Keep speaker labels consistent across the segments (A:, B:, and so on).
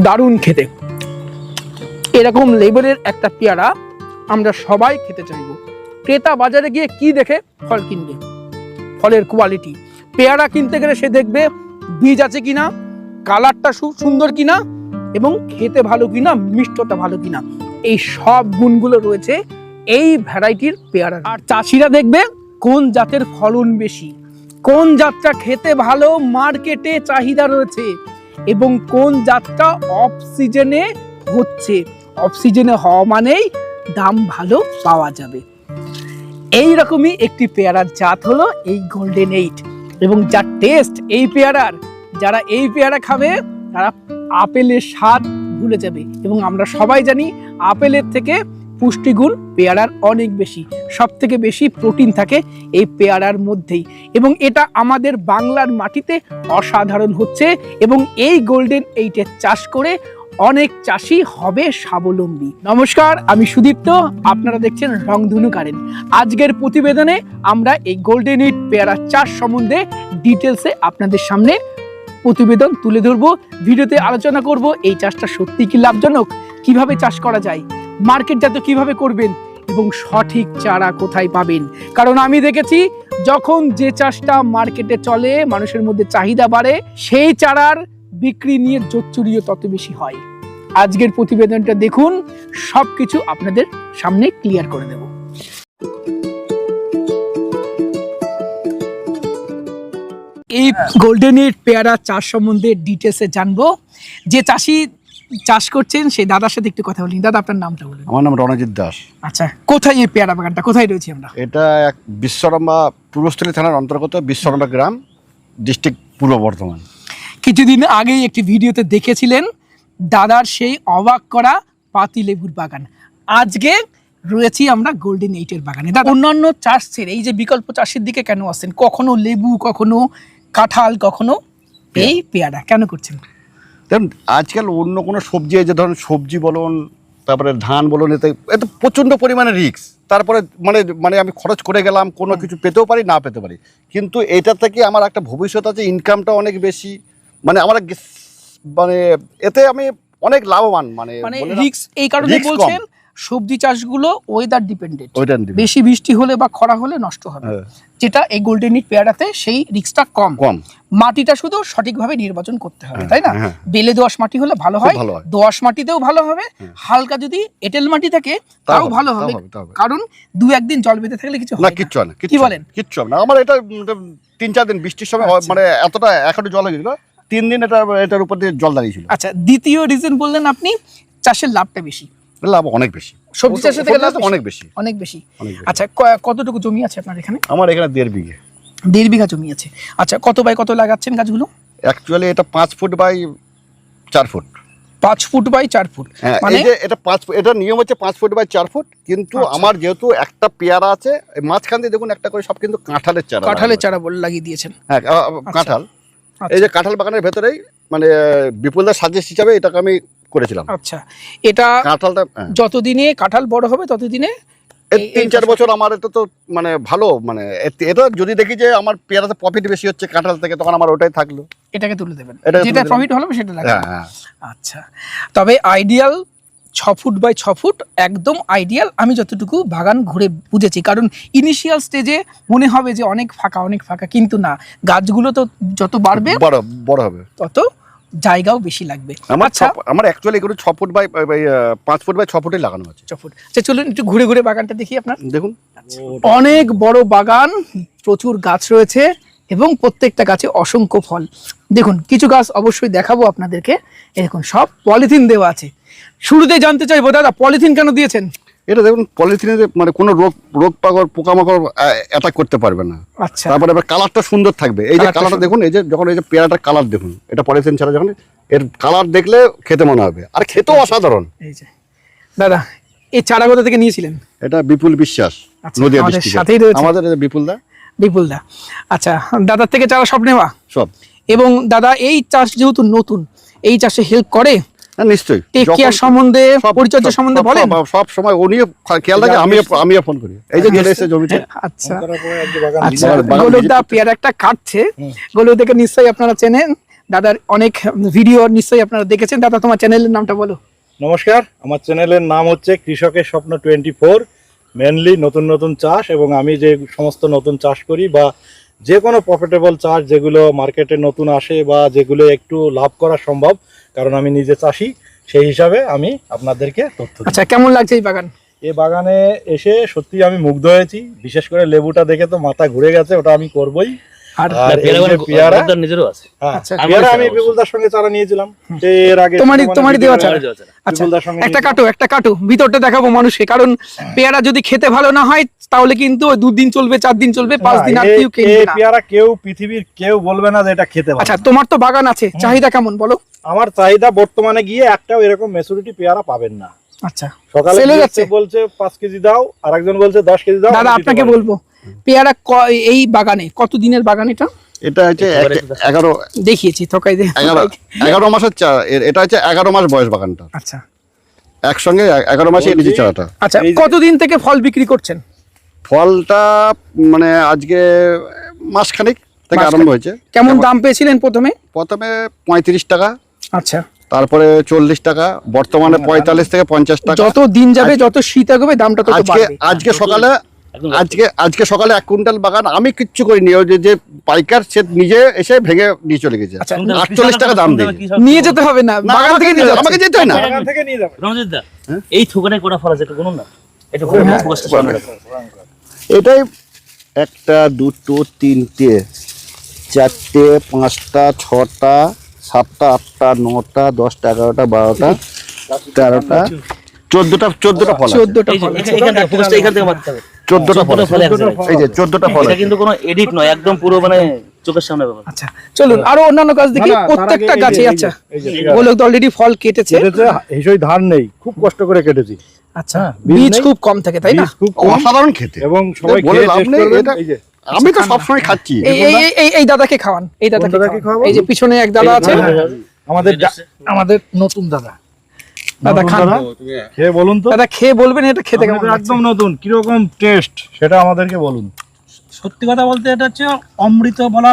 A: দারুণ খেতে। এরকম লেবেলের একটা পেয়ারা আমরা সবাই খেতে চাইব। ক্রেতা বাজারে গিয়ে কি দেখে? ফল কিনবে। ফলের কোয়ালিটি পেয়ারা কিনতে গেলে সে দেখবে বীজ আছে কিনা, কালারটা সুন্দর কিনা এবং খেতে ভালো কিনা, মিষ্টতা ভালো কিনা। এই সব গুণগুলো রয়েছে এই ভ্যারাইটির পেয়ারা। আর চাষিরা দেখবে কোন জাতের ফলন বেশি। কোন জাতটা খেতে ভালো, মার্কেটে চাহিদা রয়েছে। এবং কোন জাতটা অফ হচ্ছে? অফ সিজনে হওয়া মানেই দাম ভালো পাওয়া যাবে। এই রকমই একটি পেয়ারার জাত হলো এই গোল্ডেন এইট এবং যার টেস্ট এই পেয়ারার, যারা এই পেয়ারা খাবে, তারা আপেলের স্বাদ ভুলে যাবে। এবং আমরা সবাই জানি, আপেলের থেকে পুষ্টিগুণ পেয়ারার অনেক বেশি। সব থেকে বেশি প্রোটিন থাকে এই পেয়ারার মধ্যেই। এবং এটা আমাদের বাংলার মাটিতে অসাধারণ হচ্ছে এবং এই গোল্ডেন এইটের চাষ করে অনেক চাষি হবে স্বাবলম্বী। নমস্কার, আমি সুদীপ্ত, আপনারা দেখছেন রংধনু কারেন। আজকের প্রতিবেদনে আমরা এই গোল্ডেন এইট পেয়ারা চাষ সম্বন্ধে ডিটেলসে আপনাদের সামনে প্রতিবেদন তুলে ধরবো। ভিডিওতে আলোচনা করব, এই চাষটা সত্যি কি লাভজনক? কীভাবে চাষ করা যায়? মার্কেটজাত কীভাবে করবেন? এবং সঠিক চারা কোথায় পাবেন? কারণ আমি দেখেছি যখন যে চাষটা মার্কেটে চলে মানুষের মধ্যে চাহিদা বাড়ে সেই চারার বিক্রি নিয়ে জোচ্চুরিও তত বেশি হয়। আজকের প্রতিবেদনটা দেখুন সবকিছু আপনাদের সামনে ক্লিয়ার করে দেব। এই গোল্ডেনের পেয়ারা চাষ সম্বন্ধে ডিটেলসে জানব। যে চাষি চাষ করছেন সেই দাদার সাথে একটু কথা বলি। দাদা আপনার নামটা বলুন।
B: আমার নাম রণজিৎ দাস।
A: আচ্ছা কোথায় এই পেয়ারা বাগানটা? কোথায় রয়েছে আমরা?
B: এটা এক বিশ্বরম্বা পূর্বস্থলী থানার অন্তর্গত বিশ্বরম্বা গ্রাম ডিস্ট্রিক্ট পূর্ব বর্ধমান।
A: কিছুদিন আগেই একটি ভিডিওতে দেখেছিলেন দাদার সেই অবাক করা পাতি লেবুর বাগান। আজকে রয়েছি আমরা গোল্ডেন এইটের বাগানে। দাদা অন্যান্য চাষ ছেড়ে এই যে বিকল্প চাষের দিকে কেন আসেন কখনো লেবু কখনো কাঁঠাল কখনো এই পেয়ারা কেন করছেন?
B: দেখুন আজকাল অন্য কোনো সবজি যে ধরুন সবজি বলুন তারপরে ধান বলুন এতে এত প্রচণ্ড পরিমাণে রিক্স তারপরে মানে মানে আমি খরচ করে গেলাম কোনো কিছু পেতেও পারি না পেতে পারি। কিন্তু এটা থেকে আমার একটা ভবিষ্যৎ আছে ইনকামটা অনেক বেশি। মানে আমার মানে এতে আমি অনেক লাভবান মানে
A: মানে রিক্স এই কারণে বলছেন সবজি চাষগুলো ওয়েদার ডিপেন্ডেন্ট বেশি বৃষ্টি হলে বা খরা হলে নষ্ট হবে।
B: হ্যাঁ,
A: যেটা এই গোল্ডেন ইট পেয়ারাতে সেই রিক্সটা কম।
B: কম।
A: মাটিটা শুধু সঠিকভাবে নির্বাচন করতে হবে তাই না?
B: হ্যাঁ।
A: বেলে দোআঁশ মাটি হলে ভালো হয়
B: হয়।
A: দোআঁশ মাটিতেও ভালো হবে হালকা যদি এঁটেল মাটি থাকে তাও ভালো হবে। কারণ দু একদিন জল বেঁধে থাকলে কিছু
B: না
A: হয়
B: কিচ্ছু হয় না
A: কি বলেন?
B: কিচ্ছু না। আমার এটা তিন চার দিন বৃষ্টির সময়
A: আচ্ছা।
B: মানে এতটা এখনও জল হয়ে গেছিল তিন দিন এটা এটার উপর দিয়ে জল দাঁড়িয়েছিল।
A: আচ্ছা দ্বিতীয় রিজন বললেন আপনি চাষের লাভটা বেশি।
B: লাভ অনেক বেশি।
A: সবজি চাষের থেকে লাভ
B: অনেক বেশি।
A: অনেক বেশি। আচ্ছা কতটুকু জমি আছে আপনার এখানে?
B: আমার এখানে দেড় বিঘে।
A: দেড় বিঘা জমি আছে। আচ্ছা কত বাই কত লাগাচ্ছেন গাছগুলো?
B: অ্যাকচুয়ালি এটা পাঁচ ফুট বাই চার ফুট।
A: পাঁচ ফুট বাই চার ফুট।
B: হ্যাঁ
A: মানে
B: এটা পাঁচ এটা নিয়ম হচ্ছে পাঁচ ফুট বাই চার ফুট কিন্তু
A: আচ্ছা।
B: আমার যেহেতু একটা পেয়ারা আছে মাঝখান দিয়ে দেখুন একটা করে সব কিন্তু কাঁঠালের চারা
A: কাঁঠালের চারা বলে লাগিয়ে দিয়েছেন।
B: হ্যাঁ আ, আ, কাঁঠাল।
A: আচ্ছা।
B: এই যে কাঁঠাল বাগানের ভেতরেই মানে বিপুলদার সাজেস্ট হিসাবে এটাকে আমি করেছিলাম।
A: আচ্ছা এটা
B: কাঁঠালটা হ্যাঁ।
A: যতদিনে কাঁঠাল বড় হবে ততদিনে
B: তিন চার
A: বছর-
B: আমার এটা তো মানে ভালো মানে এটা যদি দেখি যে আমার পেয়ারাতে প্রফিট বেশি হচ্ছে কাঁঠাল থেকে তখন আমার ওটাই থাকল।
A: এটাকে তুলে দেবেন। যেটা প্রফিট হলো সেটা লাগাবেন
B: হ্যাঁ হ্যাঁ।
A: আচ্ছা তবে আইডিয়াল ছ ফুট বাই ছ ফুট একদম আইডিয়াল আমি যতটুকু বাগান ঘুরে বুঝেছি কারণ ইনিশিয়াল স্টেজে মনে হবে যে অনেক ফাঁকা অনেক ফাঁকা কিন্তু না গাছগুলো তো যত বাড়বে
B: বড় বড় হবে।
A: তত জায়গাও বেশি লাগবে।
B: আমার
A: আচ্ছা।
B: আমার অ্যাকচুয়ালি এগুলো ছ ফুট বাই পাঁচ ফুট বাই ছ ফুটে লাগানো আছে।
A: ছ ফুট। আচ্ছা চলুন একটু ঘুরে ঘুরে বাগানটা দেখি আপনার।
B: দেখুন।
A: অনেক বড় বাগান প্রচুর গাছ রয়েছে এবং প্রত্যেকটা গাছে অসংখ্য ফল। দেখুন কিছু গাছ অবশ্যই দেখাবো আপনাদেরকে। দেখুন সব পলিথিন দেওয়া আছে। শুরুতে জানতে চাইব দাদা পলিথিন কেন দিয়েছেন?
B: এটা দেখুন পলিথিনে মানে কোনো রোগ রোগ পাকড় পোকামাকড় অ্যাটাক করতে পারবে না।
A: আচ্ছা।
B: তারপরে এবার কালারটা সুন্দর থাকবে। এই যে
A: কালারটা
B: দেখুন এই যে যখন এই যে পেয়ারাটার কালার দেখুন এটা পলিথিন ছাড়া যখন এর কালার দেখলে খেতে মনে হবে। আর খেতেও অসাধারণ।
A: এই যে। দাদা এই চারা কোথা থেকে নিয়েছিলেন?
B: এটা বিপুল বিশ্বাস
A: আচ্ছা,
B: নদিয়া ডিস্ট্রিক্ট
A: সাথেই
B: আমাদের বিপুল দা।
A: বিপুল দা। আচ্ছা দাদার থেকে চারা সব নেওয়া?
B: সব।
A: এবং দাদা এই চাষ যেহেতু নতুন এই চাষে হেল্প করে?
B: নিশ্চয়ই।
A: টেক কেয়ার সম্বন্ধে পরিচর্যা সম্বন্ধে বলেন।
B: সব- সব সময় উনিও খেয়াল রাখে আমিও আমিও ফোন করি। এই যে চলে এসে জমিতে।
A: আচ্ছা।
C: করার পরে আজকে বাগান
A: আচ্ছা
B: বাগান- বাগান
A: গোলুদা পেয়ারা একটা কাটছে। গোলুদাকে নিশ্চয়ই আপনারা চেনেন। দাদার অনেক ভিডিও নিশ্চয়ই আপনারা দেখেছেন। দাদা তোমার চ্যানেলের নামটা বলো।
C: নমস্কার আমার চ্যানেলের নাম হচ্ছে কৃষকের স্বপ্ন টোয়েন্টি ফোর মেনলি নতুন নতুন চাষ এবং আমি যে সমস্ত নতুন চাষ করি বা যে কোনো প্রফিটেবল চাষ যেগুলো মার্কেটে নতুন আসে বা যেগুলো একটু লাভ করা সম্ভব কারণ আমি নিজে চাষি সেই হিসাবে আমি আপনাদেরকে তথ্য
A: আচ্ছা কেমন লাগছে এই বাগান?
C: এই বাগানে এসে সত্যি আমি মুগ্ধ হয়েছি। বিশেষ করে লেবুটা দেখে তো মাথা ঘুরে গেছে ওটা আমি করবই।
A: আর
C: আর এই যে পেয়ারা
D: নিজেরও আছে।
C: পেয়ারা আমি বিপুলদার সঙ্গে চারা নিয়েছিলাম। এর আগে
A: তোমারই- তোমারই দেওয়া চারা? আচ্ছা একটা। কাটো একটা কাটো। ভিতরটা দেখাবো মানুষকে কারণ পেয়ারা যদি খেতে ভালো না হয় তাহলে কিন্তু দুদিন চলবে চার দিন চলবে পাঁচ দিন আর কেউ
C: এ-
A: কিনবে
C: এ
A: না।
C: পেয়ারা কেউ পৃথিবীর কেউ বলবে না যে এটা খেতে
A: আচ্ছা তোমার তো বাগান আছে চাহিদা কেমন বলো?
C: আমার চাহিদা বর্তমানে গিয়ে একটাও এরকম মেচুরিটি পেয়ারা পাবেন না।
A: আচ্ছা।
C: সকালে? বলছে পাঁচ কেজি দাও আর একজন বলছে দশ কেজি দাও
A: দাদা আপনাকে বলব পেয়ারা ক- এই বাগানে কত দিনের বাগান এটা?
B: এটা হচ্ছে এগারো
A: দেখিয়েছি থকাই
B: এগারো মাসের চা- এটা হচ্ছে এগারো মাস বয়স বাগানটা।
A: আচ্ছা।
B: একসঙ্গে এগারো মাসে
C: বলছি-
B: এনেছি চারাটা।
A: আচ্ছা কতদিন থেকে ফল বিক্রি করছেন?
B: ফলটা মানে আজকে মাসখানিক থেকে। আরম্ভ হয়েছে।
A: কেমন? দাম পেয়েছিলেন প্রথমে?
B: প্রথমে পঁয়ত্রিশ টাকা
A: আচ্ছা।
B: তারপরে চল্লিশ টাকা বর্তমানে পঁয়তাল্লিশ থেকে পঞ্চাশ টাকা।
A: যত দিন যাবে যত শীত আগবে দামটা তত
B: আজকে আজকে সকালে আজকে আজকে সকালে এক কুইন্টাল বাগান আমি কিচ্ছু করিনি। ওই যে যে পাইকার সে নিজে এসে ভেঙে নিয়ে চলে গেছে।
A: আচ্ছা
B: আটচল্লিশ টাকা দাম দিয়ে
A: নিয়ে যেতে হবে না বাগান থেকে নিয়ে
B: যেতে- আমাকে যেতে হয় না।
C: বাগান থেকে নিয়ে যাবে।
D: রঞ্জিত
B: হ্যাঁ?
D: এই থোকানে কোটা ফল আছে এটা গুনুন না।
B: এটাই একটা দুটো তিনটে চারটে পাঁচটা ছটা সাতটা আটটা নটা দশটা এগারোটা বারোটা তেরোটা চোদ্দটা চোদ্দটা ফল
A: চোদ্দটা ফল
D: এখান- থেকে
B: চোদ্দটা ফল। এই যে চোদ্দটা ফল
D: এটা কিন্তু কোনো এডিট নয় একদম পুরো মানে চোখের সামনে ব্যাপার।
A: আচ্ছা চলুন আরও অন্যান্য গাছ দেখি। প্রত্যেকটা গাছে আচ্ছা গোলক অলরেডি ফল কেটেছে।
C: হিসই ধার নেই খুব কষ্ট করে কেটেছি।
A: আচ্ছা
C: হ্যাঁ, বীজ
A: বীজ খুব কম থাকে তাই না?
C: খুব
B: অসাধারণ খেতে।
C: এবং সবাই খেয়ে টেস্ট করবেন এই যে
B: আমি তো সবসময় খাচ্ছি।
A: এই দাদাকে খাওয়ান এই দাদাকে
C: দাদাকে
A: খাওয়ান।
C: খাওয়াবো?
A: এই যে পিছনে এক দাদা আছে।
C: হ্যাঁ, হ্যাঁ, আমাদের আমাদের নতুন দাদা।
A: দাদা খান।
C: খেয়ে বলুন তো।
A: দাদা খেয়ে বলবেন এটা খেতে কেমন
C: একদম নতুন কীরকম টেস্ট সেটা আমাদেরকে বলুন।
E: সত্যি কথা বলতে এটা হচ্ছে অমৃত বলা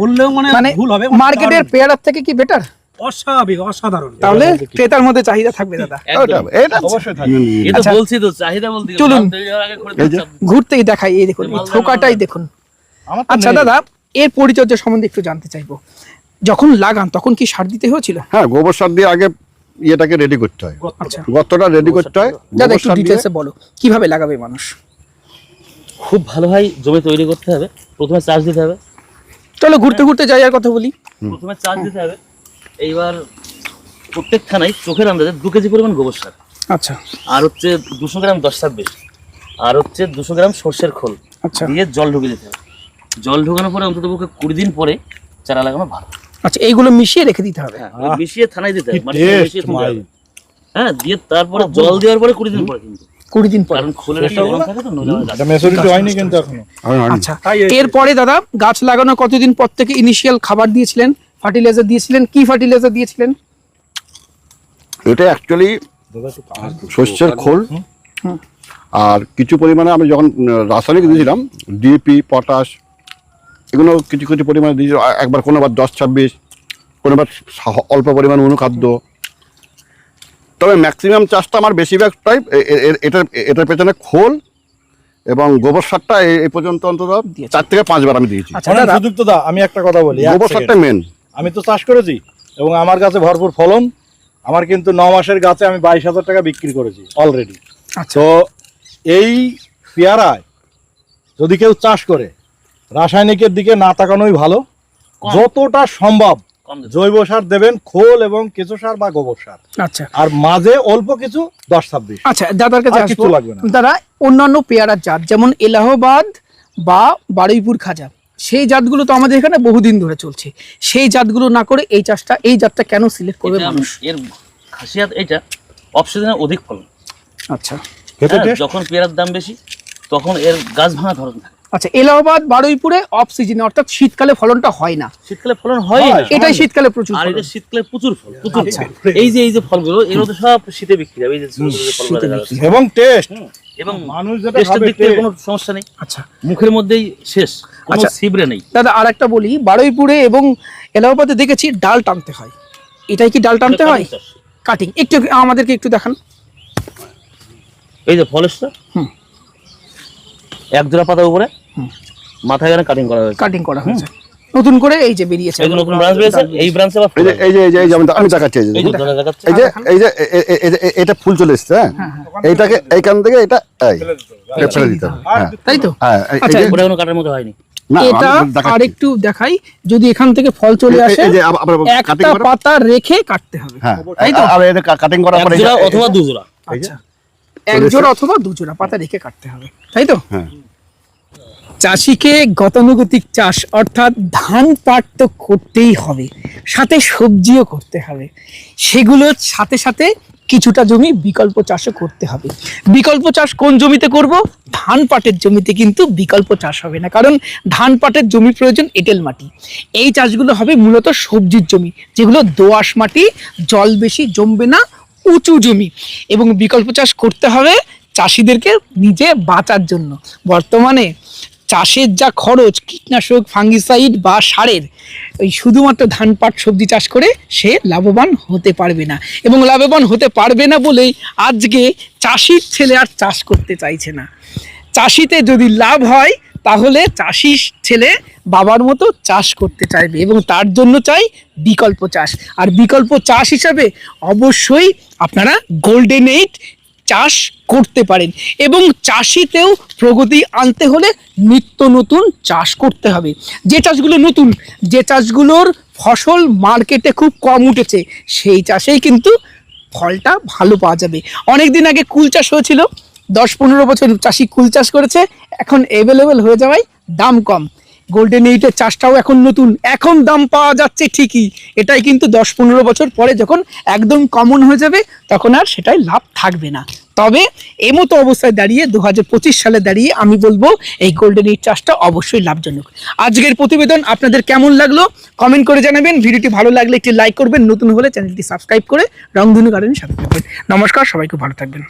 E: বললেও মানে
A: মানে
E: ভুল হবে
A: মার্কেটের পেয়ারার থেকে কি বেটার
E: অস্বাভাবিক অসাধারণ।
A: তাহলে ক্রেতার মধ্যে চাহিদা থাকবে দাদা।
B: এটা
C: অবশ্যই থাকবে।
D: এই
A: আচ্ছা।
D: বলছি তো চাহিদা বলতে
A: চলুন। দেখাই এই দেখুন থোকাটাই দেখুন। আচ্ছা দাদা এর পরিচর্যা সম্বন্ধে একটু জানতে চাইব। যখন লাগান তখন কি সার দিতে হয়েছিল?
B: হ্যাঁ গোবর সার দিয়ে আগে ইয়েটাকে রেডি করতে হয়।
A: আচ্ছা।
B: গর্তটা রেডি করতে হয়।
A: দাদা একটু ডিটেলসে বলো কীভাবে লাগাবে মানুষ?
D: খুব ভালো হয় জমি তৈরি করতে হবে। প্রথমে চার্জ দিতে হবে।
A: চলো ঘুরতে ঘুরতে যাই আর কথা বলি।
D: প্রথমে চার্জ দিতে হবে। এইবার প্রত্যেক থানায় চোখের আন্দাজে দু কেজি পরিমাণ গোবর সার।
A: আচ্ছা।
D: আর হচ্ছে দুশো গ্রাম দশ ছাব্বিশ আর হচ্ছে দুশো গ্রাম সর্ষের খোল
A: আচ্ছা।
D: দিয়ে জল ঢুকে দিতে হবে। জল ঢোকানোর পরে অন্তত পক্ষে কুড়ি দিন পরে চারা লাগানো ভালো।
A: আচ্ছা এইগুলো মিশিয়ে রেখে দিতে হবে?
D: হ্যাঁ মিশিয়ে থানায় দিতে হবে মিশিয়ে তুলতে হ্যাঁ দিয়ে তারপরে জল দেওয়ার পরে কুড়ি দিন পরে কিন্তু।
A: কুড়ি দিন পরে। আচ্ছা এরপরে দাদা গাছ লাগানোর কতদিন পর থেকে ইনিশিয়াল খাবার দিয়েছিলেন? ফার্টিলাইজার দিয়েছিলেন? কি ফার্টিলাইজার দিয়েছিলেন?
B: এটা অ্যাকচুয়ালি শস্যের খোল। আর কিছু পরিমাণে আমি যখন রাসায়নিক দিয়েছিলাম ডিএপি পটাশ এগুলো কিছু কিছু পরিমাণে দিয়েছি। আ- একবার কোনোবার দশ ছাব্বিশ কোনোবার অল্প পরিমাণ অনুখাদ্য। তবে ম্যাক্সিমাম চাষটা আমার বেশিরভাগটাই এ- এ- এ- এটার এটার পেছনে খোল এবং গোবর সারটা এ- এই পর্যন্ত অন্তত চার থেকে পাঁচবার আমি দিয়েছি।
A: আচ্ছা
C: দা আমি একটা কথা বলি
B: গোবর। সারটা মেন
C: আমি তো চাষ করেছি এবং আমার কাছে ভরপুর ফলন। আমার কিন্তু ন মাসের গাছে আমি বাইশ হাজার টাকা বিক্রি করেছি অলরেডি
A: আচ্ছা।
C: তো এই পেয়ারায় যদি কেউ চাষ করে রাসায়নিকের দিকে না তাকানোই ভালো। যতটা সম্ভব। জৈব সার দেবেন খোল এবং কেঁচো সার বা গোবর সার।
A: আচ্ছা।
C: আর মাঝে অল্প কিছু দশ ছাব্বিশ
A: আচ্ছা দাদার কাছে
C: লাগবে না।
A: দাদা অন্যান্য পেয়ারার জাত যেমন এলাহাবাদ বা বারুইপুর খাজা সেই জাতগুলো তো আমাদের এখানে বহুদিন ধরে চলছে। সেই জাতগুলো না করে এই চাষটা এই জাতটা কেন সিলেক্ট করবে মানুষ?
D: এর খাসিয়াত এটা অক্সিজেনের অধিক ফলন।
A: আচ্ছা।
D: যখন পেয়ারার দাম বেশি তখন এর গাছ ভাঙা ধরন থাকে।
A: আচ্ছা এলাহাবাদ বারুইপুরে অফ সিজনে অর্থাৎ শীতকালে ফলনটা হয় না।
D: শীতকালে ফলন হয়। না।
A: এটাই শীতকালে প্রচুর
D: আর এটা শীতকালে প্রচুর ফল প্রচুর
A: আচ্ছা।
D: এই যে এই যে ফলগুলো এগুলো তো সব শীতে বিক্রি হবে এই যে।
C: এবং টেস্ট
D: এবং
C: মানুষ যেটা
D: টেস্টের দিক থেকে কোনো সমস্যা নেই।
A: আচ্ছা।
D: মুখের মধ্যেই শেষ কোনো
A: আচ্ছা।
D: ছিবড়ে নেই।
A: দাদা আর একটা বলি বারুইপুরে এবং এলাহাবাদে দেখেছি ডাল টানতে হয়। এটাই কি ডাল টানতে হয়?
D: কাটিং।
A: একটু আমাদেরকে একটু দেখান।
D: এই যে ফলেসটা
A: হুম।
D: এক জোড়া পাতা উপরে। মাথায় এখানে কাটিং করা হয়েছে।
A: কাটিং করা হয়েছে। নতুন করে এই যে বেরিয়েছে।
D: এই নতুন ব্রাঞ্চ বেরিয়েছে এই ব্রাঞ্চে আবার
B: এই যে এই যে এই যে আমি আমি দেখাচ্ছি এই যে
D: এই যে
B: এই যে এই যে এ- এ- এ- এ- এটা ফুল চলে এসছে হ্যাঁ? এইটাকে এইখান থেকে এটা এই ফেলে দিতে হবে। হ্যাঁ।
A: তাই তো?
B: হ্যাঁ
A: আচ্ছা,
D: ওটা কোনো কাটার মতো হয়নি।
A: এটা
B: দেখাচ্ছি।
A: আর একটু দেখাই যদি এখান থেকে ফল চলে আসে একটা পাতা রেখে কাটতে হবে।
B: হ্যাঁ
A: তাই তো?
B: আর এটা কাটিং করার পরে
D: অথবা দুজোড়া
A: আচ্ছা। এক জোড়া অথবা দু জোড়া পাতা রেখে কাটতে হবে। তাই তো?
B: হ্যাঁ।
A: চাষিকে গতানুগতিক চাষ, অর্থাৎ ধান পাট তো করতেই হবে, সাথে সবজিও করতে হবে। সেগুলোর সাথে সাথে কিছুটা জমি বিকল্প চাষও করতে হবে। বিকল্প চাষ কোন জমিতে করব? ধান পাটের জমিতে কিন্তু বিকল্প চাষ হবে না, কারণ ধান পাটের জমি প্রয়োজন এঁটেল মাটি। এই চাষগুলো হবে মূলত সবজির জমি, যেগুলো দোআঁশ মাটি, জল বেশি জমবে না, উঁচু জমি। এবং বিকল্প চাষ করতে হবে চাষিদেরকে নিজে বাঁচার জন্য। বর্তমানে চাষের যা খরচ, কীটনাশক, ফাঙ্গিসাইড বা সারের ওই শুধুমাত্র ধান, পাট, সবজি চাষ করে সে লাভবান হতে পারবে না। এবং লাভবান হতে পারবে না বলেই আজকে চাষির ছেলে আর চাষ করতে চাইছে না। চাষিতে যদি লাভ হয়, তাহলে চাষির ছেলে বাবার মতো চাষ করতে চাইবে এবং তার জন্য চাই বিকল্প চাষ। আর বিকল্প চাষ হিসাবে অবশ্যই আপনারা গোল্ডেন এইট চাষ করতে পারেন এবং চাষিতেও প্রগতি আনতে হলে নিত্য নতুন চাষ করতে হবে। যে চাষগুলো নতুন, যে চাষগুলোর ফসল মার্কেটে খুব কম উঠেছে, সেই চাষেই কিন্তু ফলটা ভালো পাওয়া যাবে। অনেক দিন আগে কুল চাষ হয়েছিল, দশ পনেরো বছর চাষি কুল চাষ করেছে, এখন অ্যাভেলেবেল হয়ে যাওয়ায় দাম কম। গোল্ডেন এইটের চাষটাও এখন নতুন। এখন দাম পাওয়া যাচ্ছে ঠিকই। এটাই কিন্তু দশ পনেরো বছর পরে যখন একদম কমন হয়ে যাবে, তখন আর সেটাই লাভ থাকবে না। তবে এমতো অবস্থায় দাঁড়িয়ে দু হাজার পঁচিশ সালে দাঁড়িয়ে আমি বলব, এই গোল্ডেন এইট চাষটা অবশ্যই লাভজনক। আজকের প্রতিবেদন আপনাদের কেমন লাগল? কমেন্ট করে জানাবেন। ভিডিওটি ভালো লাগলে একটি লাইক করবেন। নতুন হলে চ্যানেলটি সাবস্ক্রাইব করে রংধনু গার্ডেনের সাথে নমস্কার, সবাইকে ভালো থাকবেন।